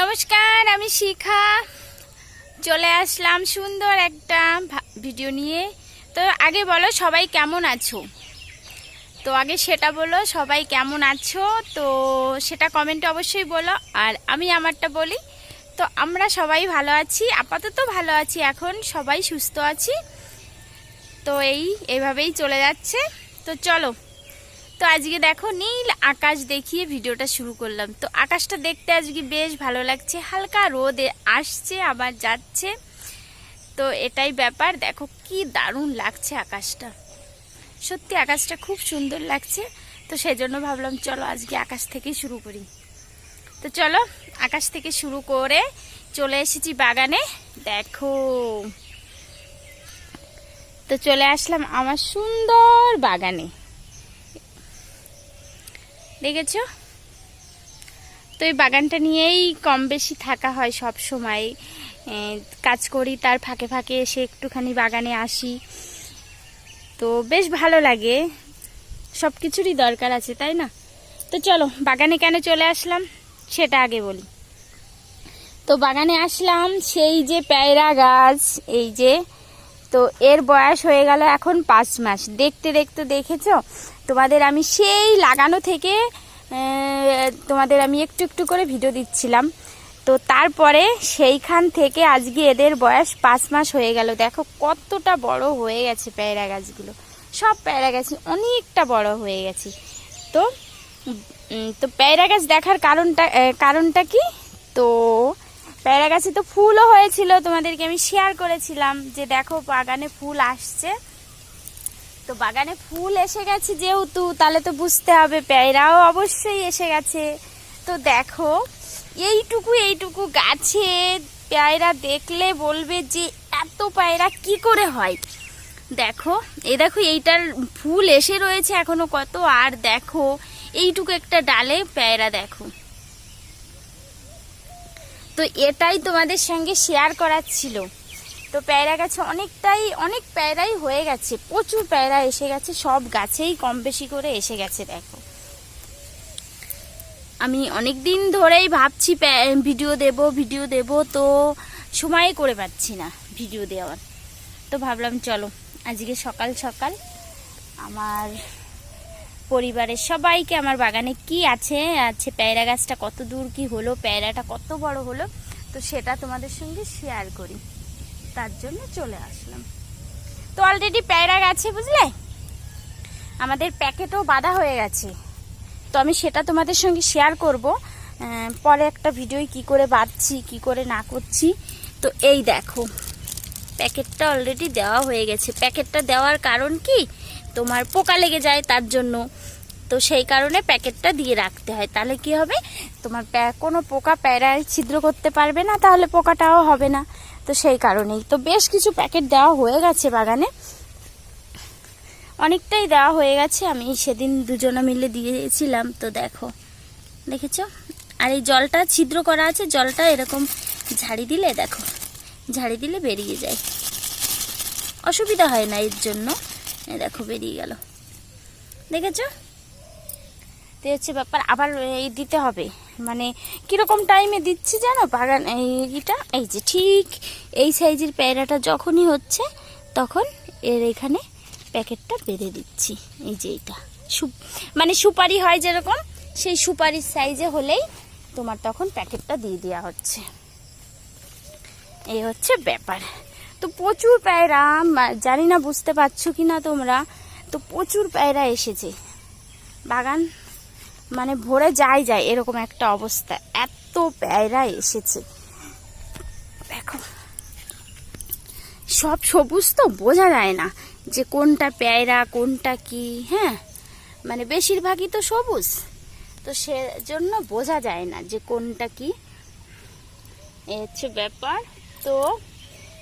নমস্কার, আমি শিখা। চলে আসলাম সুন্দর একটা ভিডিও নিয়ে। তো আগে বলো সবাই কেমন আছো? তো আগে সেটা বলো, সবাই কেমন আছো? তো সেটা কমেন্টে অবশ্যই বলো, আর আমি আমারটা বলি। তো আমরা সবাই ভালো আছি, আপাতত ভালো আছি, এখন সবাই সুস্থ আছি। তো এই, এভাবেই চলে যাচ্ছে। তো চলো তো আজকে দেখো নীল আকাশ দেখিয়ে ভিডিওটা শুরু করলাম। তো আকাশটা দেখতে আজকে বেশ ভালো লাগছে, হালকা রোদ আসছে, আবার যাচ্ছে। তো এটাই ব্যাপার, দেখো কি দারুণ লাগছে আকাশটা। সত্যি আকাশটা খুব সুন্দর লাগছে, তো সেই জন্য ভাবলাম চলো আজকে আকাশ থেকেই শুরু করি। তো চলো আকাশ থেকে শুরু করে চলে এসেছি বাগানে, দেখো। তো চলে আসলাম আমার সুন্দর বাগানে। দেখেছ? তো এই বাগানটা নিয়েই কম বেশি থাকা হয় সব সময়। কাজ করি, তার ফাঁকে ফাঁকে এসে একটুখানি বাগানে আসি। তো বেশ ভালো লাগে। সব কিছুরই দরকার আছে, তাই না? তো চলো, বাগানে কেন চলে আসলাম সেটা আগে বলি। তো বাগানে আসলাম সেই যে পেয়রা গাছ, এই যে। তো এর বয়স হয়ে গেল এখন পাঁচ মাস। দেখতে দেখতে দেখেছ? তোমাদের আমি সেই লাগানো থেকে তোমাদের আমি একটু একটু করে ভিডিও দিচ্ছিলাম। তো তারপরে সেইখান থেকে আজকে এদের বয়স পাঁচ মাস হয়ে গেল। দেখো কতটা বড় হয়ে গেছে পেয়ারা গাছগুলো। সব পেয়ারা গাছ অনেকটা বড় হয়ে গেছে। তো তো পেয়ারা গাছ দেখার কারণটা কারণটা কি? তো পেয়ারা গাছে তো ফুলও হয়েছিল। তোমাদেরকে আমি শেয়ার করেছিলাম যে দেখো বাগানে ফুল আসছে। তো বাগানে ফুল এসে গেছে যেহেতু, তাহলে তো বুঝতে হবে, পেয়ারাও অবশ্যই এসে গেছে। তো দেখো, এইটুকু এইটুকু গাছে পেয়ারা দেখলে বলবে যে এত পায়রা কি করে হয়? দেখো এ দেখো, এইটার ফুল এসে রয়েছে এখনও কত, আর দেখো, এইটুকু একটা ডালে পেয়ারা দেখো। তো এটাই তোমাদের সঙ্গে শেয়ার করার ছিল। তো পেয়ারা গাছে অনেকটাই, অনেক প্যারাই হয়ে গেছে, প্রচুর প্যারা এসে গেছে, সব গাছেই কম বেশি করে এসে গেছে, দেখো। আমি অনেক দিন ধরেই ভাবছি ভিডিও দেব ভিডিও দেব, তো সময় করে পাচ্ছি না ভিডিও দেওয়ার। তো ভাবলাম, চলো, আজকে সকাল সকাল আমার পরিবারের সবাইকে, আমার বাগানে কি আছে আছে পেয়ারা গাছটা কত দূর কি হলো, পেয়ারাটা কত বড় হলো, তো সেটা তোমাদের সঙ্গে শেয়ার করি। তার জন্য চলে আসলাম। তো অলরেডি প্যারা গাছে, বুঝলে? আমাদের প্যাকেটও বাঁধা হয়ে গেছে। তো আমি সেটা তোমাদের সঙ্গে শেয়ার করব। পরে একটা ভিডিও কি করে বাঁধছি, কি করে না করছি। তো এই দেখো, প্যাকেটটা অলরেডি দেওয়া হয়ে গেছে। প্যাকেটটা দেওয়ার কারণ কি? তোমার পোকা লেগে যায় তার জন্য। তো সেই কারণে প্যাকেটটা দিয়ে রাখতে হয়। তাহলে কি হবে? তোমার কোনো পোকা প্যারায় ছিদ্র করতে পারবে না, তাহলে পোকাটাও হবে না। তো সেই কারণেই। তো বেশ কিছু প্যাকেট দেওয়া হয়ে গেছে বাগানে। অনেকটাই দেওয়া হয়ে গেছে, আমি সেদিন দুজনে মিলে দিয়েছিলাম, তো দেখো। দেখেছ? আর এই জলটা ছিদ্র করা আছে, জলটা এরকম ঝাড়ি দিলে, দেখো, ঝাড়ি দিলে বেরিয়ে যায়। অসুবিধা হয় না এর জন্য। দেখো, বেরিয়ে গেল। দেখেছ? তো হচ্ছে ব্যাপার, আবার এই দিতে হবে। মানে কীরকম টাইমে দিচ্ছি জানো? বাগান এই ইটা, এই যে ঠিক এই সাইজের পেয়ারাটা যখনই হচ্ছে, তখন এর এখানে প্যাকেটটা বেঁধে দিচ্ছি। এই যে এইটা। মানে সুপারি হয় যেরকম, সেই সুপারির সাইজে হলেই তোমার তখন প্যাকেটটা দিয়ে দেওয়া হচ্ছে। এই হচ্ছে ব্যাপার। তো প্রচুর পায়রা জানি না, বুঝতে পারছ কি না তোমরা? তো প্রচুর পায়রা এসেছে। বাগান মানে ভরে যায় যায় এরকম একটা অবস্থা। এত পায়রা এসেছে। দেখো। সব সবুজ তো বোঝা যায় না যে কোনটা পেয়ারা, কোনটা কি হ্যাঁ? মানে বেশিরভাগই তো সবুজ। তো সেজন্য বোঝা যায় না যে কোনটা কি। এই হচ্ছে ব্যাপার। তো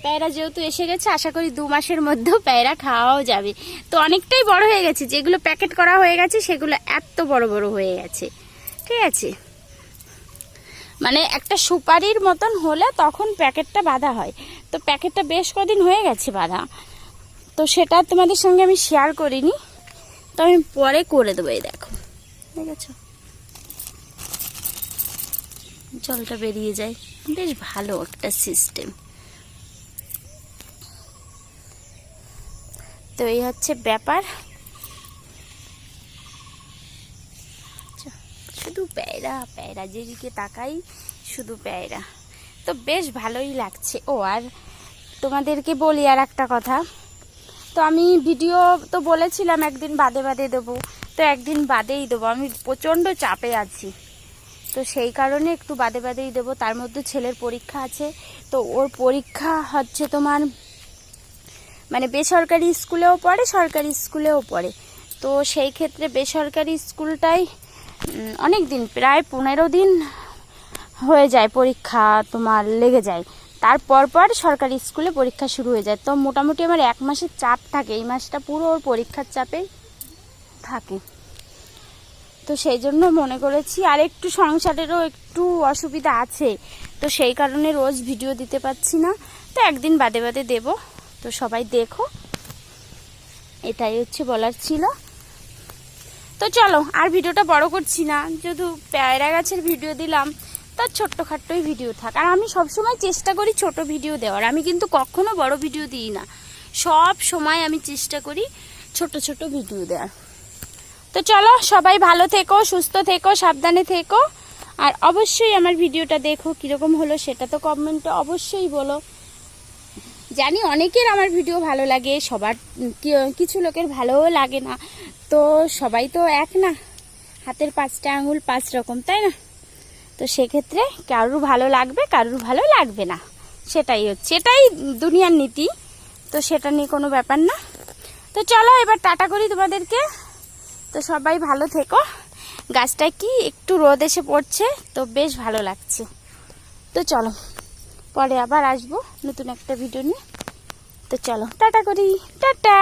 পেয়ারা যেহেতু এসে গেছে, আশা করি দু মাসের মধ্যেও পেয়ারা খাওয়াও যাবে। তো অনেকটাই বড় হয়ে গেছে, যেগুলো প্যাকেট করা হয়ে গেছে, সেগুলো এত বড় বড় হয়ে গেছে। ঠিক আছে? মানে একটা সুপারির মতন হলে তখন প্যাকেটটা বাঁধা হয়। তো প্যাকেটটা বেশ কদিন হয়ে গেছে বাঁধা। তো সেটা তোমাদের সঙ্গে আমি শেয়ার করিনি। তো আমি পরে করে দেবো, এই দেখো। দেখেছ জলটা বেরিয়ে যায়। বেশ ভালো একটা সিস্টেম তো এই হচ্ছে ব্যাপার। শুধু প্যায়রা প্যায়রা যেদিকে তাকাই শুধু প্যায়রা তো বেশ ভালোই লাগছে। ও, আর তোমাদেরকে বলি আর একটা কথা। তো আমি ভিডিও তো বলেছিলাম, একদিন বাদে বাদে দেবো। তো একদিন বাদেই দেবো। আমি প্রচণ্ড চাপে আছি। তো সেই কারণে একটু বাদে বাদেই দেবো। তার মধ্যে ছেলের পরীক্ষা আছে। তো ওর পরীক্ষা হচ্ছে তোমার মানে বেসরকারি স্কুলেও পড়ে, সরকারি স্কুলেও পড়ে। তো সেই ক্ষেত্রে বেসরকারি স্কুলটাই অনেক দিন প্রায় পনেরো দিন হয়ে যায় পরীক্ষা তোমার লেগে যায়। তারপর পর সরকারি স্কুলে পরীক্ষা শুরু হয়ে যায়। তো মোটামুটি আমার এক মাসের চাপ থাকে, এই মাসটা পুরো ওর পরীক্ষার চাপেই থাকে। তো সেই জন্য মনে করেছি, আর একটু সংসারেরও একটু অসুবিধা আছে। তো সেই কারণে রোজ ভিডিও দিতে পারছি না। তো একদিন বাদে বাদে দেব। তো সবাই দেখো। এটাই হচ্ছে বলার ছিল। তো চলো, আর ভিডিওটা বড় করছি না। যেহেতু পেয়ারা গাছের ভিডিও দিলাম তার ছোট্টখাট্টই ভিডিও থাক। আর আমি সবসময় চেষ্টা করি ছোট ভিডিও দেওয়ার। আমি কিন্তু কখনো বড় ভিডিও দিই না। সব সময় আমি চেষ্টা করি ছোট ছোট ভিডিও দেওয়ার। তো চলো, সবাই ভালো থেকো, সুস্থ থেকো, সাবধানে থেকো। আর অবশ্যই আমার ভিডিওটা দেখো, কীরকম হলো সেটা তো কমেন্টে অবশ্যই বলো। জানি অনেকের আমার ভিডিও ভালো লাগে, সবার কিছু লোকের ভালোও লাগে না। তো সবাই তো এক না, হাতের পাঁচটা আঙুল পাঁচ রকম, তাই না? তো সেক্ষেত্রে কারুর ভালো লাগবে, কারুর ভালো লাগবে না। সেটাই হচ্ছে এটাই দুনিয়ার নীতি। তো সেটা নিয়ে কোনো ব্যাপার না। তো চলো এবার টাটা করি তোমাদেরকে। তো সবাই ভালো থেকো। গাছটা কি একটু রোদ এসে পড়ছে, তো বেশ ভালো লাগছে। তো চলো। পরে আবার আসব নতুন একটা ভিডিও নিয়ে। তো চলো টাটা করি। টাটা!